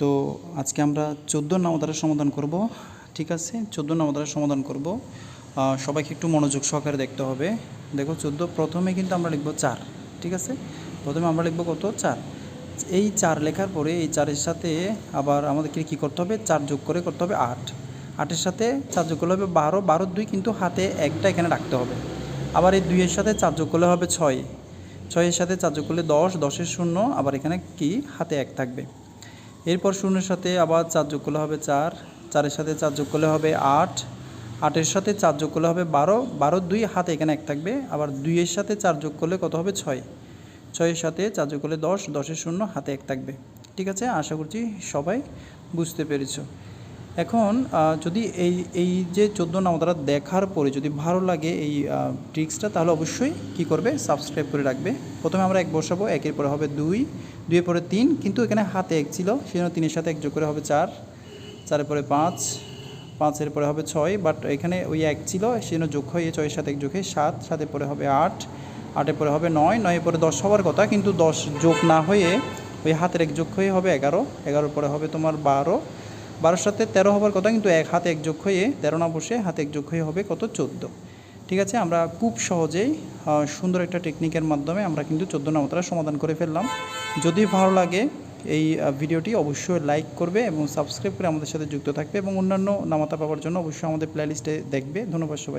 তো আজকে আমরা চোদ্দ নামতারের সমাধান করব, ঠিক আছে? চোদ্দ নামতারের সমাধান করব। সবাইকে একটু মনোযোগ সহকারে দেখতে হবে। দেখো, চোদ্দ, প্রথমে কিন্তু আমরা লিখব চার, ঠিক আছে? প্রথমে আমরা লিখব কত? চার। এই চার লেখার পরে এই চারের সাথে আবার আমাদেরকে কী করতে হবে? চার যোগ করে করতে হবে আট। আটের সাথে চার যোগ করলে হবে বারো। বারো দুই কিন্তু হাতে একটা এখানে রাখতে হবে। আবার এই দুইয়ের সাথে চার যোগ করলে হবে ছয়। ছয়ের সাথে চার যোগ করলে দশ, দশের শূন্য। আবার এখানে কি? হাতে এক থাকবে। এরপর শূন্যের সাথে আবার চার যোগ করলে হবে চার, চারের সাথে চার যোগ করলে হবে আট, আটের সাথে চার যোগ করলে হবে বারো বারো দুই হাতে এখানে এক থাকবে, আবার দুইয়ের সাথে চার যোগ করলে কত হবে ছয়, ছয়ের সাথে চার যোগ করলে দশ, দশের শূন্য হাতে এক থাকবে। ঠিক আছে? আশা করছি সবাই বুঝতে পেরেছ। এখন যদি এই এই যে চোদ্দ নামতারা দেখার পরে যদি ভালো লাগে এই ট্রিক্সটা তাহলে অবশ্যই কি করবে? সাবস্ক্রাইব করে রাখবে। প্রথমে আমরা এক বসাবো, একের পরে হবে দুই, দুইয়ের পরে তিন, কিন্তু এখানে হাতে এক ছিল, সেজন্য তিনের সাথে এক যোগ করে হবে চার, চারের পরে পাঁচ, পাঁচের পরে হবে ছয় বাট এখানে ওই এক ছিল, সেজন্য যোগ হয়ে ছয়ের সাথে এক যোগ হয়ে সাত, সাতের পরে হবে আট, আটের পরে হবে নয়, নয়ের পরে দশ হওয়ার কথা, কিন্তু দশ যোগ না হয়ে ওই হাতের এক যোগ হয়ে হবে এগারো, এগারোর পরে হবে তোমার বারো বারোর সাথে তেরো হবার কথা, কিন্তু এক, হাতে এক যোগ হয়ে তেরো না বসে হাতে এক যোগ হয়ে হবে কত? চোদ্দ। ঠিক আছে, আমরা খুব সহজেই সুন্দর একটা টেকনিকের মাধ্যমে আমরা কিন্তু চোদ্দ নামতারা সমাধান করে ফেললাম। যদি ভালো লাগে এই ভিডিওটি অবশ্যই লাইক করবে এবং সাবস্ক্রাইব করে আমাদের সাথে যুক্ত থাকবে এবং অন্যান্য নামাতা পাওয়ার জন্য অবশ্যই আমাদের প্লেলিস্টে দেখবে। ধন্যবাদ সবাই।